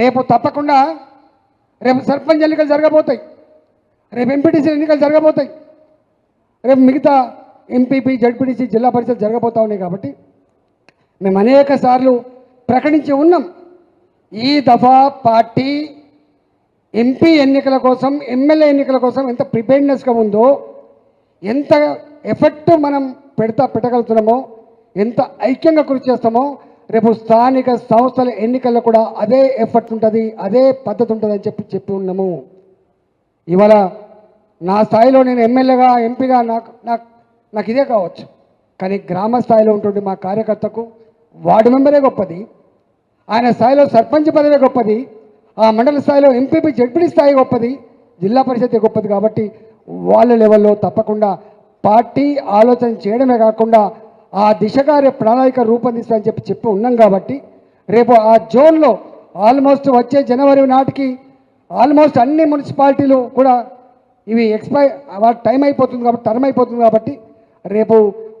రేపు తప్పకుండా రేపు సర్పంచ్ ఎన్నికలు జరగబోతాయి. రేపు ఎంపీటీసీ ఎన్నికలు జరగబోతాయి. రేపు మిగతా ఎంపీపీ జడ్పీటీసీ జిల్లా పరిషత్ జరగబోతా ఉన్నాయి కాబట్టి మేము అనేక సార్లు ప్రకటించి ఉన్నాం. ఈ దఫా పార్టీ ఎంపీ ఎన్నికల కోసం ఎమ్మెల్యే ఎన్నికల కోసం ఎంత ప్రిపేర్నెస్గా ఉందో ఎంత ఎఫెక్ట్ మనం పెడతా పెట్టగలుగుతున్నామో ఎంత ఐక్యంగా కృషి చేస్తామో రేపు స్థానిక సంస్థల ఎన్నికల్లో కూడా అదే ఎఫర్ట్ ఉంటుంది అదే పద్ధతి ఉంటుంది అని చెప్పి చెప్పి ఉన్నాము. ఇవాళ నా స్థాయిలో నేను ఎమ్మెల్యేగా ఎంపీగా నాకు నాకు నాకు ఇదే కావచ్చు. కానీ గ్రామ స్థాయిలో ఉంటుంది మా కార్యకర్తకు వార్డు మెంబరే గొప్పది ఆయన స్థాయిలో సర్పంచ్ పదవే గొప్పది ఆ మండల స్థాయిలో ఎంపీపీ జడ్పీ స్థాయి గొప్పది జిల్లా పరిషత్ గొప్పది కాబట్టి వాళ్ళ లెవెల్లో తప్పకుండా పార్టీ ఆలోచన చేయడమే కాకుండా ఆ దిశగా రేపు ప్రణాళిక రూపొందిస్తామని చెప్పి చెప్పి ఉన్నాం కాబట్టి రేపు ఆ జోన్లో ఆల్మోస్ట్ వచ్చే జనవరి నాటికి ఆల్మోస్ట్ అన్ని మున్సిపాలిటీలు కూడా ఇవి ఎక్స్పైర్ వాటి టైం అయిపోతుంది కాబట్టి టర్మ్ అయిపోతుంది కాబట్టి రేపు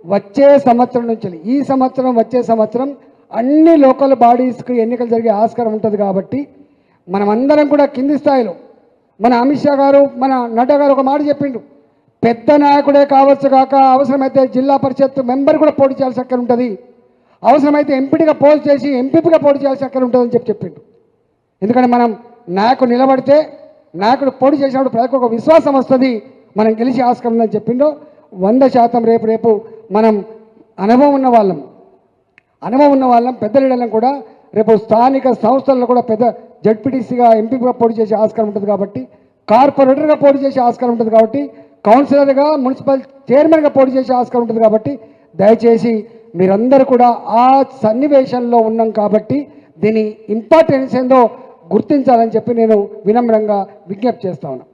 వచ్చే సంవత్సరం నుంచి ఈ సంవత్సరం వచ్చే సంవత్సరం అన్ని లోకల్ బాడీస్కి ఎన్నికలు జరిగే ఆస్కారం ఉంటుంది కాబట్టి మనమందరం కూడా కింది స్థాయిలో మన అమిత్ షా గారు మన నడ్డా గారు ఒక మాట చెప్పిండు. పెద్ద నాయకుడే కావచ్చు కాక అవసరమైతే జిల్లా పరిషత్ మెంబర్ కూడా పోటీ చేయాల్సి అక్కడ ఉంటుంది. అవసరమైతే ఎంపీగా పోటీ చేసి ఎంపీగా పోటీ చేయాల్సి అక్కడ ఉంటుందని చెప్పి చెప్పిండు. ఎందుకంటే మనం నాయకుడు నిలబడితే నాయకుడు పోటీ చేసినప్పుడు ప్రజలకు ఒక విశ్వాసం వస్తుంది. మనం గెలిచి ఆస్కారం ఉందని చెప్పిండో. వంద శాతం రేపు రేపు మనం అనుభవం ఉన్న వాళ్ళం. అనుభవం ఉన్న వాళ్ళం పెద్ద లీడర్లను కూడా. రేపు స్థానిక సంస్థల్లో కూడా పెద్ద జడ్పీటీసీగా ఎంపీగా పోటీ చేసే ఆస్కారం ఉంటుంది కాబట్టి కార్పొరేటర్గా పోటీ చేసే ఆస్కారం ఉంటుంది కాబట్టి కౌన్సిలర్గా మున్సిపల్ చైర్మన్గా పోటీ చేసే ఆస్కారం ఉంటుంది కాబట్టి దయచేసి మీరందరూ కూడా ఆ సన్నివేశంలో ఉన్నాం కాబట్టి దీని ఇంపార్టెన్స్ ఏందో గుర్తించాలని చెప్పి నేను వినమ్రంగా విజ్ఞప్తి చేస్తా ఉన్నాను